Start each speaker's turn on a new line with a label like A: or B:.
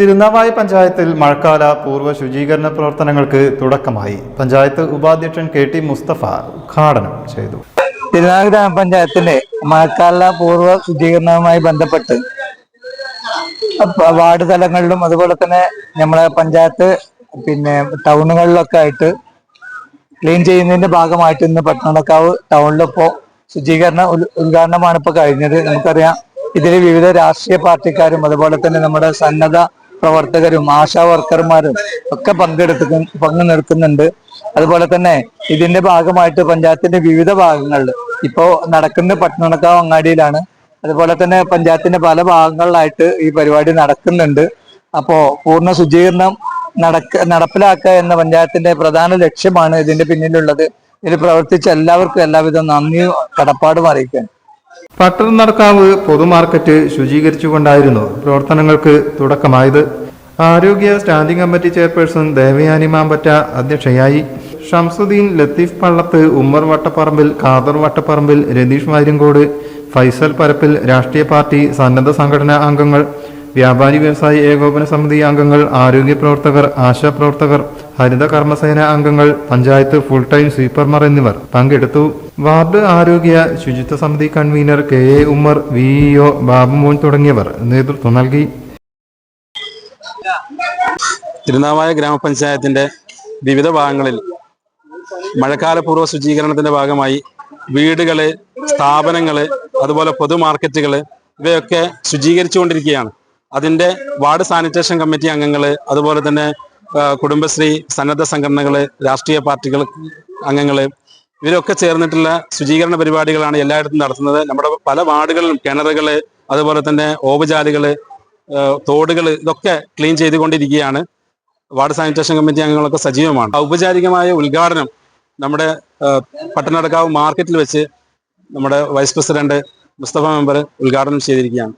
A: തിരുനാവായി പഞ്ചായത്തിൽ മഴക്കാല പൂർവ ശുചീകരണ പ്രവർത്തനങ്ങൾക്ക് തുടക്കമായി. പഞ്ചായത്ത് ഉപാധ്യക്ഷൻ കെ ടി മുസ്തഫ ഉദ്ഘാടനം ചെയ്തു.
B: തിരുനാവ് ഗ്രാമപഞ്ചായത്തിന്റെ മഴക്കാല പൂർവ ശുചീകരണവുമായി ബന്ധപ്പെട്ട് വാർഡ് തലങ്ങളിലും അതുപോലെ തന്നെ നമ്മളെ പഞ്ചായത്ത് പിന്നെ ടൗണുകളിലൊക്കെ ആയിട്ട് ക്ലീൻ ചെയ്യുന്നതിന്റെ ഭാഗമായിട്ട് ഇന്ന് പട്ടണക്കാവ് ടൗണിലിപ്പോ ശുചീകരണ ഉദ്- ഉദ്ഘാടനമാണ് ഇപ്പൊ കഴിഞ്ഞത്. നമുക്കറിയാം ഇതിൽ വിവിധ രാഷ്ട്രീയ പാർട്ടിക്കാരും അതുപോലെ തന്നെ നമ്മുടെ സന്നദ്ധ പ്രവർത്തകരും ആശാ വർക്കർമാരും ഒക്കെ പങ്കു നിൽക്കുന്നുണ്ട് അതുപോലെ തന്നെ ഇതിന്റെ ഭാഗമായിട്ട് പഞ്ചായത്തിന്റെ വിവിധ ഭാഗങ്ങളിൽ ഇപ്പോ നടക്കുന്ന പട്ടണക്കാവ് അങ്ങാടിയിലാണ്. അതുപോലെ തന്നെ പഞ്ചായത്തിന്റെ പല ഭാഗങ്ങളിലായിട്ട് ഈ പരിപാടി നടക്കുന്നുണ്ട്. അപ്പോ പൂർണ ശുചീകരണം നടക്ക നടപ്പിലാക്കുക എന്ന പഞ്ചായത്തിന്റെ പ്രധാന ലക്ഷ്യമാണ് ഇതിന്റെ പിന്നിലുള്ളത്. ഇതിൽ പ്രവർത്തിച്ച എല്ലാവർക്കും എല്ലാവിധ നന്ദിയും കടപ്പാടും അറിയിക്കുകയാണ്.
A: പട്ടണനടക്കാവ് പൊതുമാർക്കറ്റ് ശുചീകരിച്ചുകൊണ്ടായിരുന്നു പ്രവർത്തനങ്ങൾക്ക് തുടക്കമായത്. ആരോഗ്യ standing committee chairperson Devayani Mampatta അധ്യക്ഷയായി. ഷംസുദ്ദീൻ ലത്തീഫ് പള്ളത്ത് ഉമ്മർ വട്ടപ്പറമ്പിൽ ഖാദർ വട്ടപ്പറമ്പിൽ രതീഷ് മാര്യങ്കോട് ഫൈസൽ പരപ്പിൽ രാഷ്ട്രീയ പാർട്ടി സന്നദ്ധ സംഘടനാ അംഗങ്ങൾ വ്യാപാരി വ്യവസായി ഏകോപന സമിതി അംഗങ്ങൾ ആരോഗ്യ പ്രവർത്തകർ ആശാ പ്രവർത്തകർ ഹരിത കർമ്മസേന അംഗങ്ങൾ പഞ്ചായത്ത് ഫുൾ ടൈം സ്വീപ്പർമാർ എന്നിവർ പങ്കെടുത്തു. വാർഡ് ആരോഗ്യ ശുചിത്വ സമിതി convener K A Ummer V EO Babumon തുടങ്ങിയവർ നേതൃത്വം നൽകി.
C: തിരുനാവായ ഗ്രാമപഞ്ചായത്തിന്റെ വിവിധ ഭാഗങ്ങളിൽ മഴക്കാല പൂർവ ശുചീകരണത്തിന്റെ ഭാഗമായി വീടുകൾ സ്ഥാപനങ്ങൾ അതുപോലെ പൊതു മാർക്കറ്റുകൾ ഇവയൊക്കെ ശുചീകരിച്ചുകൊണ്ടിരിക്കുകയാണ്. അതിന്റെ വാർഡ് സാനിറ്റേഷൻ കമ്മിറ്റി അംഗങ്ങൾ അതുപോലെ തന്നെ കുടുംബശ്രീ സന്നദ്ധ സംഘടനകൾ രാഷ്ട്രീയ പാർട്ടികൾ അംഗങ്ങൾ ഇവരൊക്കെ ചേർന്നിട്ടുള്ള ശുചീകരണ പരിപാടികളാണ് എല്ലായിടത്തും നടത്തുന്നത്. നമ്മുടെ പല വാർഡുകളിലും കിണറുകൾ അതുപോലെ തന്നെ ഓവുചാലുകൾ തോടുകൾ ഇതൊക്കെ ക്ലീൻ ചെയ്തുകൊണ്ടിരിക്കുകയാണ്. വാർഡ് സാനിറ്റേഷൻ കമ്മിറ്റി അംഗങ്ങളൊക്കെ സജീവമാണ്. ഔപചാരികമായ ഉദ്ഘാടനം നമ്മുടെ പട്ടണടക്കാവ് മാർക്കറ്റിൽ വെച്ച് നമ്മുടെ വൈസ് പ്രസിഡന്റ് മുസ്തഫ മെമ്പർ ഉദ്ഘാടനം ചെയ്തിരിക്കുകയാണ്.